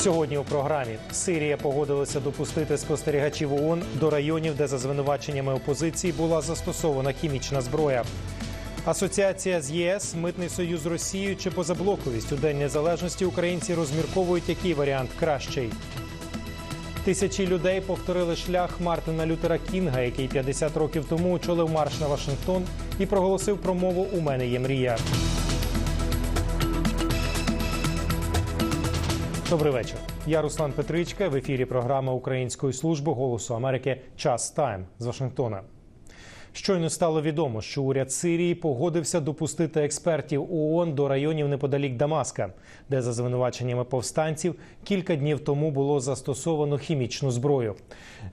Сьогодні у програмі Сирія погодилася допустити спостерігачів ООН до районів, де за звинуваченнями опозиції була застосована хімічна зброя. Асоціація з ЄС, митний союз Росією чи позаблоковість у День Незалежності українці розмірковують, який варіант кращий. Тисячі людей повторили шлях Мартина Лютера Кінга, який 50 років тому очолив марш на Вашингтон і проголосив промову У мене є мрія. Добрий вечір. Я Руслан Петричка. В ефірі програма Української служби голосу Америки Час Тайм з Вашингтона. Щойно стало відомо, що уряд Сирії погодився допустити експертів ООН до районів неподалік Дамаска, де за звинуваченнями повстанців кілька днів тому було застосовано хімічну зброю.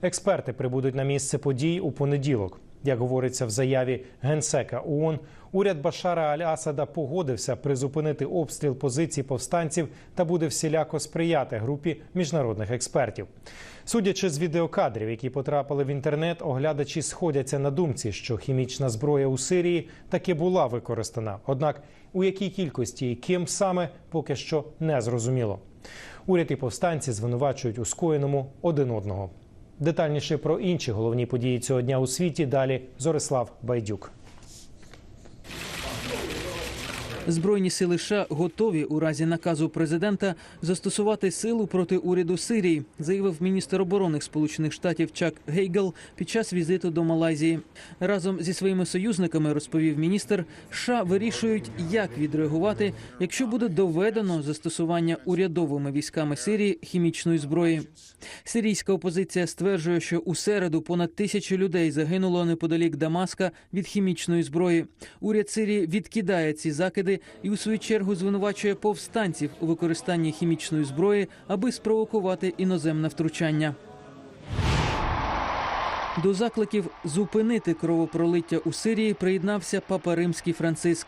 Експерти прибудуть на місце подій у понеділок. Як говориться в заяві генсека ООН, уряд Башара Аль-Асада погодився призупинити обстріл позицій повстанців та буде всіляко сприяти групі міжнародних експертів. Судячи з відеокадрів, які потрапили в інтернет, оглядачі сходяться на думці, що хімічна зброя у Сирії таки була використана. Однак у якій кількості і ким саме поки що не зрозуміло. Уряд і повстанці звинувачують у скоєному один одного. Детальніше про інші головні події цього дня у світі далі Зорислав Байдюк. Збройні сили США готові у разі наказу президента застосувати силу проти уряду Сирії, заявив міністр оборони Сполучених Штатів Чак Гейгел під час візиту до Малайзії. Разом зі своїми союзниками розповів міністр, США вирішують, як відреагувати, якщо буде доведено застосування урядовими військами Сирії хімічної зброї. Сирійська опозиція стверджує, що у середу понад тисячу людей загинуло неподалік Дамаска від хімічної зброї. Уряд Сирії відкидає ці закиди і у свою чергу звинувачує повстанців у використанні хімічної зброї, аби спровокувати іноземне втручання. До закликів зупинити кровопролиття у Сирії приєднався папа римський Франциск.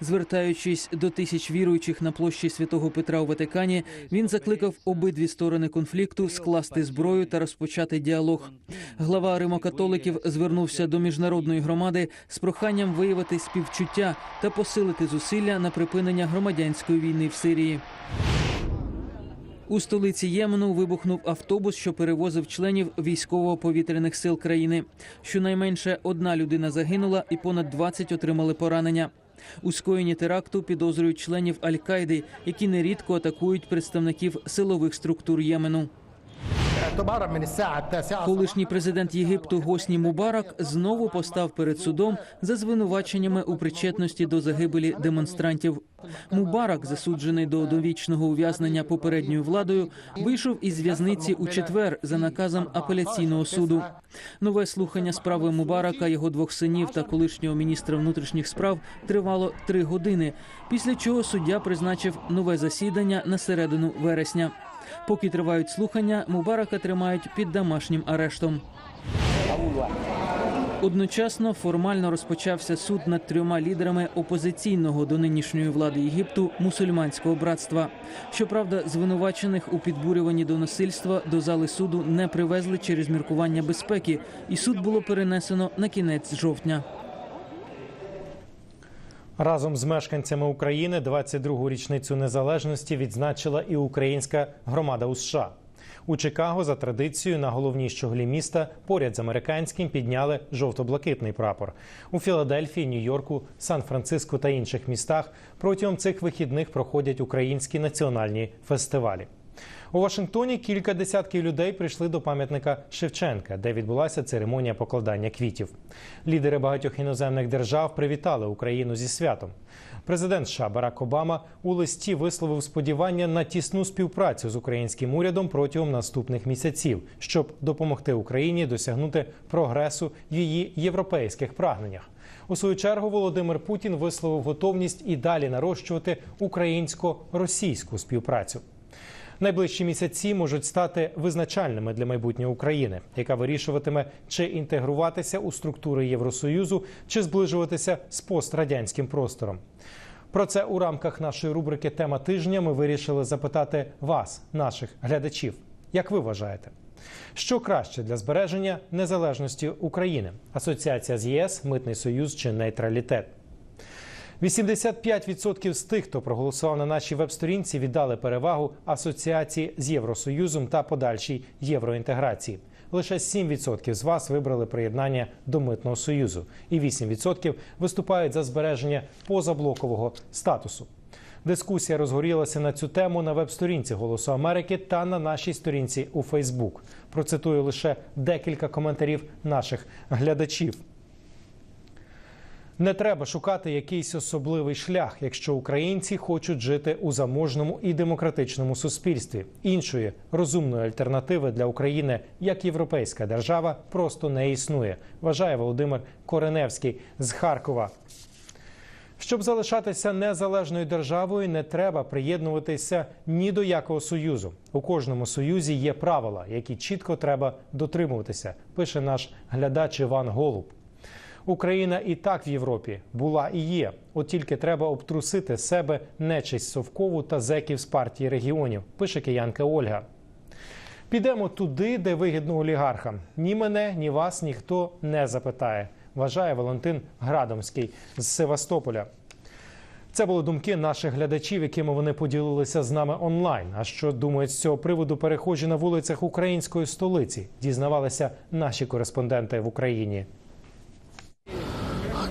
Звертаючись до тисяч віруючих на площі святого Петра у Ватикані, він закликав обидві сторони конфлікту скласти зброю та розпочати діалог. Глава римокатоликів звернувся до міжнародної громади з проханням виявити співчуття та посилити зусилля на припинення громадянської війни в Сирії. У столиці Ємену вибухнув автобус, що перевозив членів військово-повітряних сил країни. Щонайменше одна людина загинула і понад 20 отримали поранення. У скоєнні теракту підозрюють членів Аль-Кайди, які нерідко атакують представників силових структур Ємену. Колишній президент Єгипту Госні Мубарак знову постав перед судом за звинуваченнями у причетності до загибелі демонстрантів. Мубарак, засуджений до довічного ув'язнення попередньою владою, вийшов із в'язниці у четвер за наказом апеляційного суду. Нове слухання справи Мубарака, його двох синів та колишнього міністра внутрішніх справ тривало три години. Після чого суддя призначив нове засідання на середину вересня. Поки тривають слухання, Мубарака тримають під домашнім арештом. Одночасно формально розпочався суд над трьома лідерами опозиційного до нинішньої влади Єгипту мусульманського братства. Щоправда, звинувачених у підбурюванні до насильства до зали суду не привезли через міркування безпеки, і суд було перенесено на кінець жовтня. Разом з мешканцями України 22-гу річницю незалежності відзначила і українська громада у США. У Чикаго за традицією на головній щоглі міста поряд з американським підняли жовто-блакитний прапор. У Філадельфії, Нью-Йорку, Сан-Франциско та інших містах протягом цих вихідних проходять українські національні фестивалі. У Вашингтоні кілька десятків людей прийшли до пам'ятника Шевченка, де відбулася церемонія покладання квітів. Лідери багатьох іноземних держав привітали Україну зі святом. Президент США Барак Обама у листі висловив сподівання на тісну співпрацю з українським урядом протягом наступних місяців, щоб допомогти Україні досягнути прогресу в її європейських прагненнях. У свою чергу Володимир Путін висловив готовність і далі нарощувати українсько-російську співпрацю. Найближчі місяці можуть стати визначальними для майбутнього України, яка вирішуватиме, чи інтегруватися у структури Євросоюзу, чи зближуватися з пострадянським простором. Про це у рамках нашої рубрики Тема тижня ми вирішили запитати вас, наших глядачів. Як ви вважаєте? Що краще для збереження незалежності України? Асоціація з ЄС, Митний Союз чи нейтралітет? 85% з тих, хто проголосував на нашій веб-сторінці, віддали перевагу асоціації з Євросоюзом та подальшій євроінтеграції. Лише 7% з вас вибрали приєднання до митного союзу, і 8% виступають за збереження позаблокового статусу. Дискусія розгорілася на цю тему на веб-сторінці Голосу Америки та на нашій сторінці у Фейсбук. Процитую лише декілька коментарів наших глядачів. Не треба шукати якийсь особливий шлях, якщо українці хочуть жити у заможному і демократичному суспільстві. Іншої розумної альтернативи для України як європейська держава просто не існує. Вважає Володимир Кореневський з Харкова. Щоб залишатися незалежною державою, не треба приєднуватися ні до якого союзу. У кожному союзі є правила, які чітко треба дотримуватися. Пише наш глядач Іван Голуб. Україна і так в Європі була і є. От тільки треба обтрусити себе нечисть совкову та зеків з партії регіонів. Пише киянка Ольга. Підемо туди, де вигідно олігархам. Ні мене, ні вас ніхто не запитає. Вважає Валентин Градомський з Севастополя. Це були думки наших глядачів, якими вони поділилися з нами онлайн. А що думають з цього приводу перехожі на вулицях української столиці? Дізнавалися наші кореспонденти в Україні.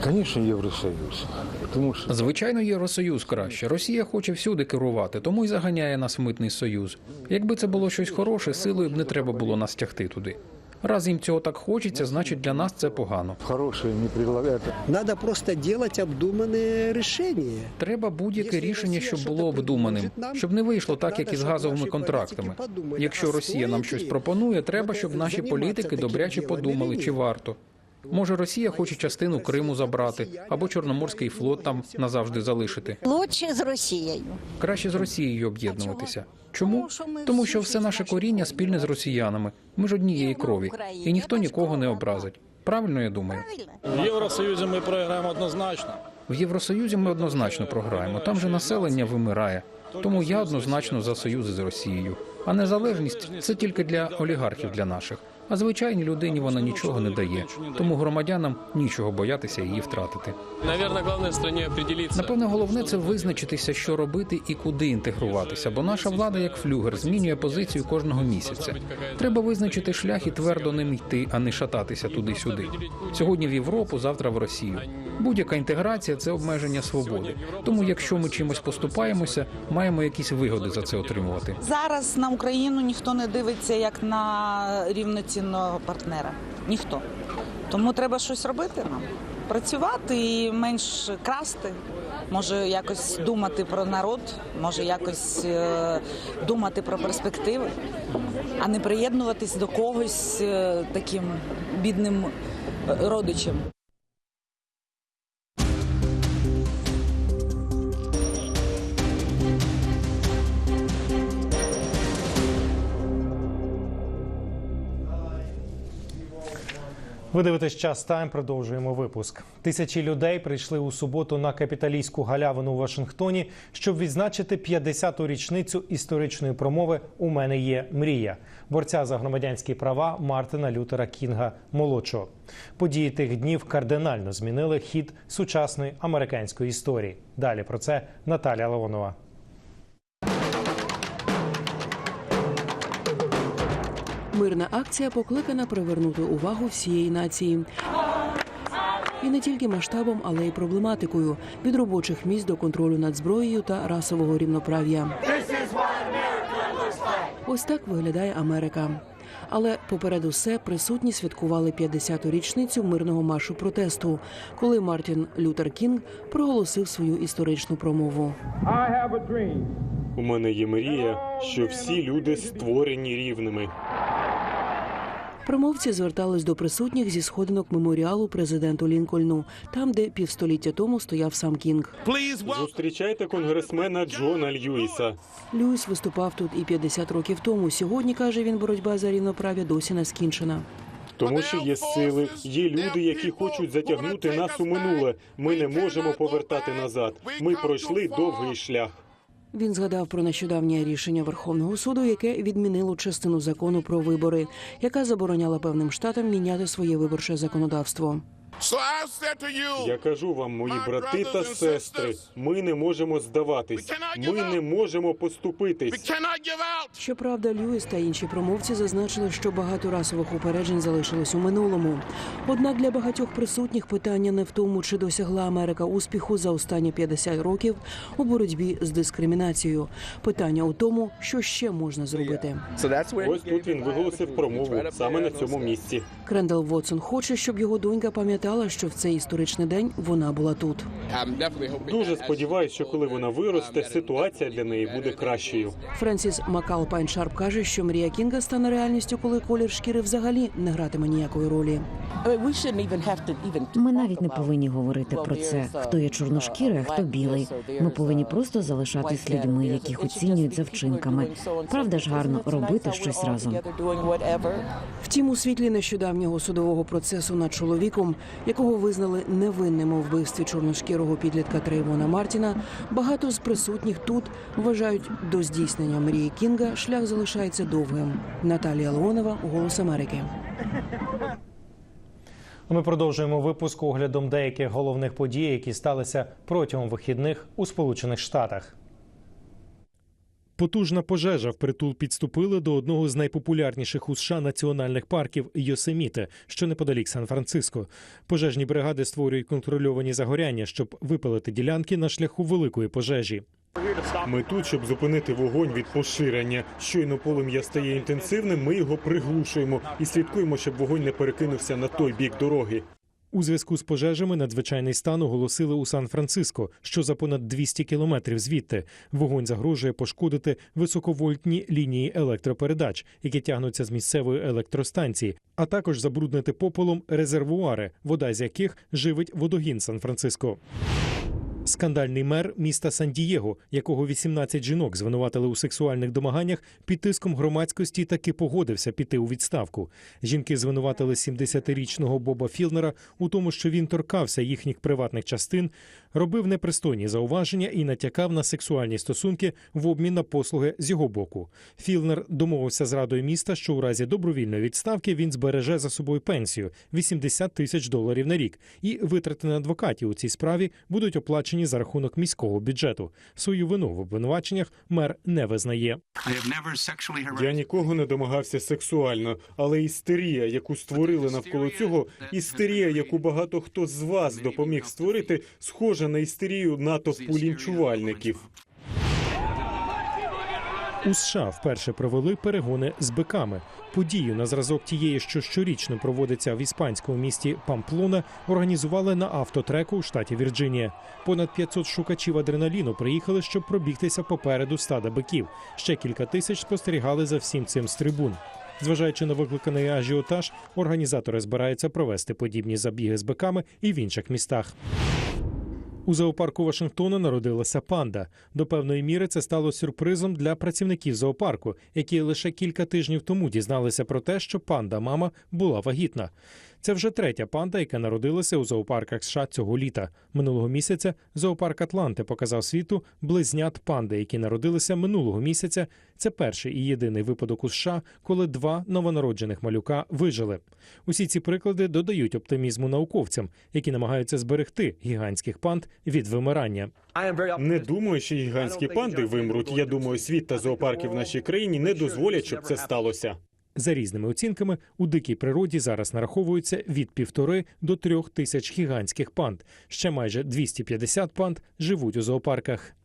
Звісно, Євросоюз. Тому що Звичайно, Євросоюз краще. Росія хоче всюди керувати, тому й заганяє нас в митний союз. Якби це було щось хороше, силою б не треба було нас тягти туди. Раз їм цього так хочеться, значить для нас це погано. хороше не предлагають. Надо просто делать обдуманные решения. Треба будь-яке рішення, щоб було обдуманим, щоб не вийшло так, як із газовими контрактами. Якщо Росія нам щось пропонує, треба, щоб наші політики добряче подумали, чи варто. Може, Росія хоче частину Криму забрати або Чорноморський флот там назавжди залишити. Лучше з Росією. Краще з Росією об'єднуватися. Чому? Тому що все наше коріння спільне з росіянами. Ми ж однієї крові, і ніхто нікого не образить. Правильно я думаю. В Євросоюзі ми програємо однозначно. В Євросоюзі ми однозначно програємо. Там же населення вимирає. Тому я однозначно за союзи з Росією. А незалежність це тільки для олігархів для наших. А звичайній людині вона нічого не дає. Тому громадянам нічого боятися її втратити. Наверное, главное в стране. Напевне, головне це визначитися, що робити і куди інтегруватися, бо наша влада, як флюгер, змінює позицію кожного місяця. Треба визначити шлях і твердо ним йти, а не шататися туди-сюди. Сьогодні в Європу, завтра в Росію. Будь-яка інтеграція це обмеження свободи. Тому, якщо ми чимось поступаємося, маємо якісь вигоди за це отримувати. Зараз на Україну ніхто не дивиться як на рівноцінного партнера. Ніхто. Тому треба щось робити нам. Працювати і менш красти. Може якось думати про народ, може якось е, думати про перспективи, а не приєднуватись до когось е, таким бідним е, родичем. Ви дивитесь час тайм. Продовжуємо випуск. Тисячі людей прийшли у суботу на капіталійську галявину у Вашингтоні, щоб відзначити 50-ту річницю історичної промови У мене є мрія борця за громадянські права Мартина Лютера Кінга молодшого. Події тих днів кардинально змінили хід сучасної американської історії. Далі про це Наталя Леонова. Мирна акція покликана привернути увагу всієї нації. І не тільки масштабом, але й проблематикою від робочих місць до контролю над зброєю та расового рівноправ'я. Ось так виглядає Америка. Але поперед усе присутні святкували 50-ту річницю мирного маршу протесту, коли Мартін Лютер Кінг проголосив свою історичну промову. У мене є мрія, що всі люди створені рівними. Промовці звертались до присутніх зі сходинок меморіалу президенту Лінкольну, там, де півстоліття тому стояв сам Кінг. Зустрічайте конгресмена Джона Льюіса. Льюіс виступав тут і 50 років тому. Сьогодні каже він, боротьба за рівноправ'я досі не скінчена. Тому що є сили, є люди, які хочуть затягнути нас у минуле. Ми не можемо повертати назад. Ми пройшли довгий шлях. Він згадав про нещодавнє рішення Верховного суду, яке відмінило частину закону про вибори, яка забороняла певним штатам міняти своє виборче законодавство. Я кажу вам, мої брати та сестри, ми не можемо здаватись. Ми не можемо поступитись. Щоправда, Льюіс та інші промовці зазначили, що багато расових упереджень залишилось у минулому. Однак для багатьох присутніх питання не в тому, чи досягла Америка успіху за останні 50 років у боротьбі з дискримінацією. Питання у тому, що ще можна зробити. Ось тут він виголосив промову саме на цьому місці. Крендел Вотсон хоче, щоб його донька пам'ятала, що в цей історичний день вона була тут. Дуже сподіваюся, що коли вона виросте, ситуація для неї буде кращою. Френсіс Макал Пайншарп каже, що мрія Кінга стане реальністю, коли колір шкіри взагалі не гратиме ніякої ролі. Ми навіть не повинні говорити про це. Хто є чорношкірий, а хто білий. Ми повинні просто залишатись людьми, яких оцінюють за вчинками. Правда ж гарно робити щось разом. Втім, у світлі нещодавнього судового процесу над чоловіком, якого визнали невинним у вбивстві чорношкірого підлітка Трейвона Мартіна, багато з присутніх тут вважають до здійснення мрії Кінга шлях залишається довгим. Наталія Леонова, Голос Америки. Ми продовжуємо випуск оглядом деяких головних подій, які сталися протягом вихідних у Сполучених Штатах. Потужна пожежа впритул підступили до одного з найпопулярніших у США національних парків Йосеміте, що неподалік Сан-Франциско. Пожежні бригади створюють контрольовані загоряння, щоб випалити ділянки на шляху великої пожежі. Ми тут, щоб зупинити вогонь від поширення. Щойно полум'я стає інтенсивним, ми його приглушуємо і слідкуємо, щоб вогонь не перекинувся на той бік дороги. У зв'язку з пожежами надзвичайний стан оголосили у Сан-Франциско, що за понад 200 кілометрів звідти вогонь загрожує пошкодити високовольтні лінії електропередач, які тягнуться з місцевої електростанції, а також забруднити попелом резервуари, вода з яких живить водогін Сан-Франциско. Скандальний мер міста Сан-Дієго, якого 18 жінок звинуватили у сексуальних домаганнях, під тиском громадськості таки погодився піти у відставку. Жінки звинуватили 70-річного Боба Філнера у тому, що він торкався їхніх приватних частин, робив непристойні зауваження і натякав на сексуальні стосунки в обмін на послуги з його боку. Філнер домовився з радою міста, що у разі добровільної відставки він збереже за собою пенсію 80 тисяч доларів на рік, і витрати на адвокатів у цій справі будуть оплачені за рахунок міського бюджету. Свою вину в обвинуваченнях мер не визнає. Я нікого не домагався сексуально, але істерія, яку створили навколо цього, істерія, яку багато хто з вас допоміг створити, схожа на істерію натовпу лінчувальників. У США вперше провели перегони з биками. Подію на зразок тієї, що щорічно проводиться в іспанському місті Памплона, організували на автотреку у штаті Вірджинія. Понад 500 шукачів адреналіну приїхали, щоб пробігтися попереду стада биків. Ще кілька тисяч спостерігали за всім цим з трибун. Зважаючи на викликаний ажіотаж, організатори збираються провести подібні забіги з биками і в інших містах. У зоопарку Вашингтона народилася панда. До певної міри це стало сюрпризом для працівників зоопарку, які лише кілька тижнів тому дізналися про те, що панда мама була вагітна. Це вже третя панда, яка народилася у зоопарках США цього літа. Минулого місяця зоопарк Атланти показав світу близнят панди, які народилися минулого місяця. Це перший і єдиний випадок у США, коли два новонароджених малюка вижили. Усі ці приклади додають оптимізму науковцям, які намагаються зберегти гігантських панд від вимирання. Не думаю, що гігантські панди вимруть. Я думаю, світ та зоопарки в нашій країні не дозволять, щоб це сталося. За різними оцінками, у дикій природі зараз нараховується від півтори до трьох тисяч гігантських панд. Ще майже 250 панд живуть у зоопарках.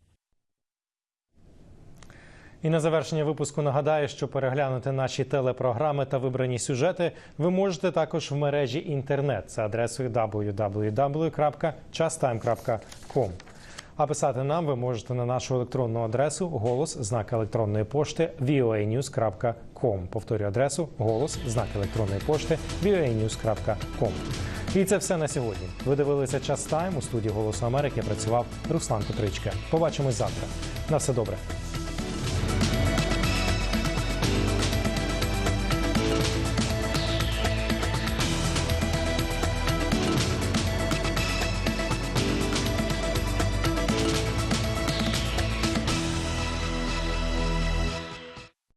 І на завершення випуску нагадаю, що переглянути наші телепрограми та вибрані сюжети ви можете також в мережі інтернет за адресою www.chastime.com. А писати нам ви можете на нашу електронну адресу голос знак електронної пошти voanews.com. Повторюю адресу голос знак електронної пошти voanews.com. І це все на сьогодні. Ви дивилися час тайм у студії Голосу Америки. Працював Руслан Петричка. Побачимось завтра. На все добре.